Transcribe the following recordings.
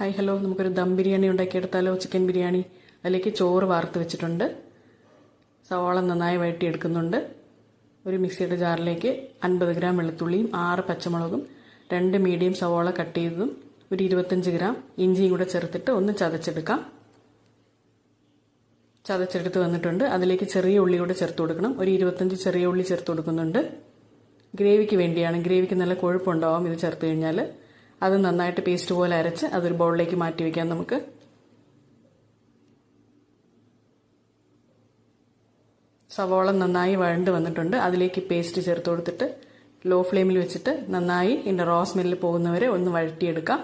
Hi hello. നമുക്കൊരു ദം ബിരിയാണി ഉണ്ടാക്കിയെടുത്താലോ? Chicken biryani. അതിലേക്ക് ചോറ് വാർത്ത് വെച്ചിട്ടുണ്ട്. സവാള നന്നായി വഴറ്റിയെടുക്കുന്നുണ്ട്. ഒരു മിക്സിയുടെ ജാറിലേക്ക് അൻപത് ഗ്രാം വെളുത്തുള്ളിയും ആറ് പച്ചമുളകും രണ്ട് മീഡിയം സവാള കട്ട് ചെയ്തതും ഒരു ഇരുപത്തഞ്ച് ഗ്രാം ഇഞ്ചിയും കൂടെ ചേർത്തിട്ട് ഒന്ന് ചതച്ചെടുക്കാം. ചതച്ചെടുത്ത് വന്നിട്ടുണ്ട്. അതിലേക്ക് ചെറിയ ഉള്ളി കൂടെ ചേർത്ത് കൊടുക്കണം. ഒരു ഇരുപത്തഞ്ച് ചെറിയ ഉള്ളി ചേർത്ത് കൊടുക്കുന്നുണ്ട്. ഗ്രേവിക്ക് വേണ്ടിയാണ്. ഗ്രേവിക്ക് നല്ല കൊഴുപ്പുണ്ടാവും ഇത് ചേർത്ത് കഴിഞ്ഞാൽ അത് നന്നായിട്ട് പേസ്റ്റ് പോലെ അരച്ച് അതൊരു ബൗളിലേക്ക് മാറ്റി വയ്ക്കാം നമുക്ക്. സവോള നന്നായി വഴണ്ട് വന്നിട്ടുണ്ട്. അതിലേക്ക് പേസ്റ്റ് ചേർത്ത് കൊടുത്തിട്ട് ലോ ഫ്ലെയിമിൽ വെച്ചിട്ട് നന്നായി ഇതിന്റെ റോ സ്മെല്ലിൽ പോകുന്നവരെ ഒന്ന് വഴറ്റിയെടുക്കാം.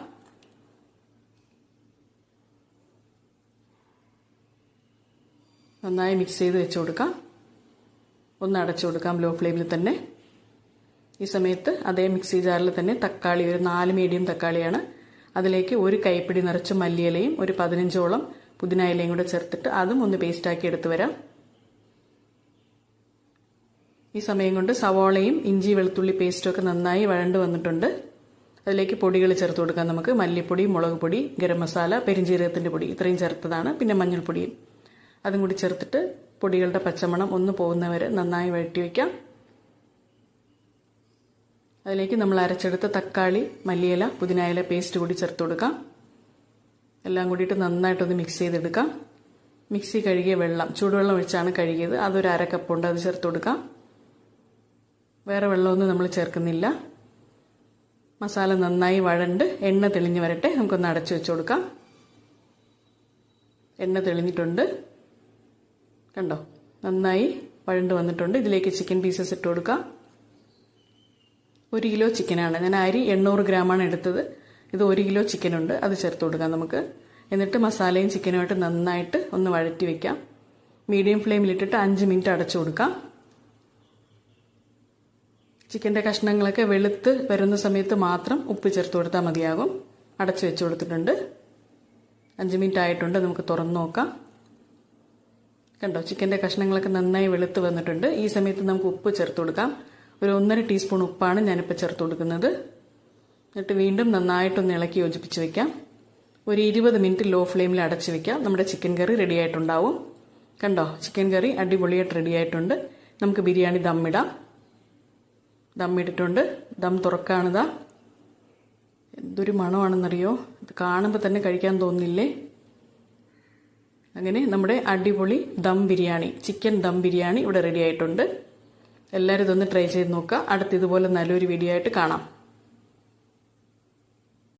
നന്നായി മിക്സ് ചെയ്ത് വെച്ച് കൊടുക്കാം. ഒന്ന് അടച്ചു കൊടുക്കാം ലോ ഫ്ലെയിമിൽ തന്നെ. ഈ സമയത്ത് അതേ മിക്സി ജാറിൽ തന്നെ തക്കാളി ഒരു നാല് മീഡിയം തക്കാളിയാണ്. അതിലേക്ക് ഒരു കൈപ്പിടി നിറച്ച് മല്ലിയിലയും ഒരു പതിനഞ്ചോളം പുതിന കൂടെ ചേർത്തിട്ട് അതും ഒന്ന് പേസ്റ്റാക്കി എടുത്തു വരാം. ഈ സമയം കൊണ്ട് സവോളയും ഇഞ്ചി വെളുത്തുള്ളി പേസ്റ്റും ഒക്കെ നന്നായി വഴണ്ട് വന്നിട്ടുണ്ട്. അതിലേക്ക് പൊടികൾ ചേർത്ത് കൊടുക്കാം നമുക്ക്. മല്ലിപ്പൊടി മുളക് പൊടി ഗരം മസാല പെരിഞ്ചീരകത്തിന്റെ പൊടി ഇത്രയും ചേർത്തതാണ്. പിന്നെ മഞ്ഞൾപ്പൊടിയും. അതും കൂടി ചേർത്തിട്ട് പൊടികളുടെ പച്ചമണം ഒന്ന് പോകുന്നവരെ നന്നായി വഴറ്റി വയ്ക്കാം അതിലേക്ക് നമ്മൾ അരച്ചെടുത്ത തക്കാളി മല്ലിയില പുതിനയില പേസ്റ്റ് കൂടി ചേർത്ത് കൊടുക്കാം. എല്ലാം കൂടിയിട്ട് നന്നായിട്ടൊന്ന് മിക്സ് ചെയ്തെടുക്കാം. മിക്സി കഴുകിയ വെള്ളം ചൂടുവെള്ളം ഒഴിച്ചാണ് കഴുകിയത്. അതൊരു അര കപ്പുണ്ട് അത് ചേർത്ത് കൊടുക്കാം. വേറെ വെള്ളമൊന്നും നമ്മൾ ചേർക്കുന്നില്ല. മസാല നന്നായി വഴണ്ട് എണ്ണ തെളിഞ്ഞ് വരട്ടെ. നമുക്കൊന്ന് അടച്ചു വെച്ച് കൊടുക്കാം. എണ്ണ തെളിഞ്ഞിട്ടുണ്ട്. കണ്ടോ? നന്നായി വഴണ്ട് വന്നിട്ടുണ്ട്. ഇതിലേക്ക് ചിക്കൻ പീസസ് ഇട്ട് കൊടുക്കാം. ഒരു കിലോ ചിക്കനാണ്. ഞാൻ അരി എണ്ണൂറ് ഗ്രാമാണ് എടുത്തത്. ഇത് ഒരു കിലോ ചിക്കനുണ്ട്. അത് ചേർത്ത് കൊടുക്കാം നമുക്ക്. എന്നിട്ട് മസാലയും ചിക്കനുമായിട്ട് നന്നായിട്ട് ഒന്ന് വഴറ്റി വെക്കാം. മീഡിയം ഫ്ലെയിമിലിട്ടിട്ട് അഞ്ച് മിനിറ്റ് അടച്ചു കൊടുക്കാം. ചിക്കന്റെ കഷ്ണങ്ങളൊക്കെ വെളുത്ത് വരുന്ന സമയത്ത് മാത്രം ഉപ്പ് ചേർത്ത് കൊടുത്താൽ മതിയാകും. അടച്ചു വെച്ച് കൊടുത്തിട്ടുണ്ട്. അഞ്ച് മിനിറ്റ് ആയിട്ടുണ്ട്. നമുക്ക് തുറന്നു നോക്കാം. കണ്ടോ? ചിക്കന്റെ കഷ്ണങ്ങളൊക്കെ നന്നായി വെളുത്ത് വന്നിട്ടുണ്ട്. ഈ സമയത്ത് നമുക്ക് ഉപ്പ് ചേർത്ത് കൊടുക്കാം. ഒരു ഒന്നര ടീസ്പൂൺ ഉപ്പാണ് ഞാനിപ്പോൾ ചേർത്ത് കൊടുക്കുന്നത്. എന്നിട്ട് വീണ്ടും നന്നായിട്ടൊന്ന് ഇളക്കി യോജിപ്പിച്ച് വെക്കാം. ഒരു ഇരുപത് മിനിറ്റ് ലോ ഫ്ലെയിമിൽ അടച്ച് വെക്കാം. നമ്മുടെ ചിക്കൻ കറി റെഡി ആയിട്ടുണ്ടാവും. കണ്ടോ? ചിക്കൻ കറി അടിപൊളിയായിട്ട് റെഡി ആയിട്ടുണ്ട്. നമുക്ക് ബിരിയാണി ദമ്മിടാം ദമ്മിട്ടിട്ടുണ്ട് ദം തുറക്കാണിതാ എന്തൊരു മണമാണെന്നറിയോ? ഇത് കാണുമ്പോൾ തന്നെ കഴിക്കാൻ തോന്നില്ലേ? അങ്ങനെ നമ്മുടെ അടിപൊളി ദം ബിരിയാണി ചിക്കൻ ദം ബിരിയാണി ഇവിടെ റെഡി ആയിട്ടുണ്ട്. എല്ലാവരും ഇതൊന്ന് ട്രൈ ചെയ്ത് നോക്കുക. അടുത്ത് ഇതുപോലെ നല്ലൊരു വീഡിയോ ആയിട്ട് കാണാം.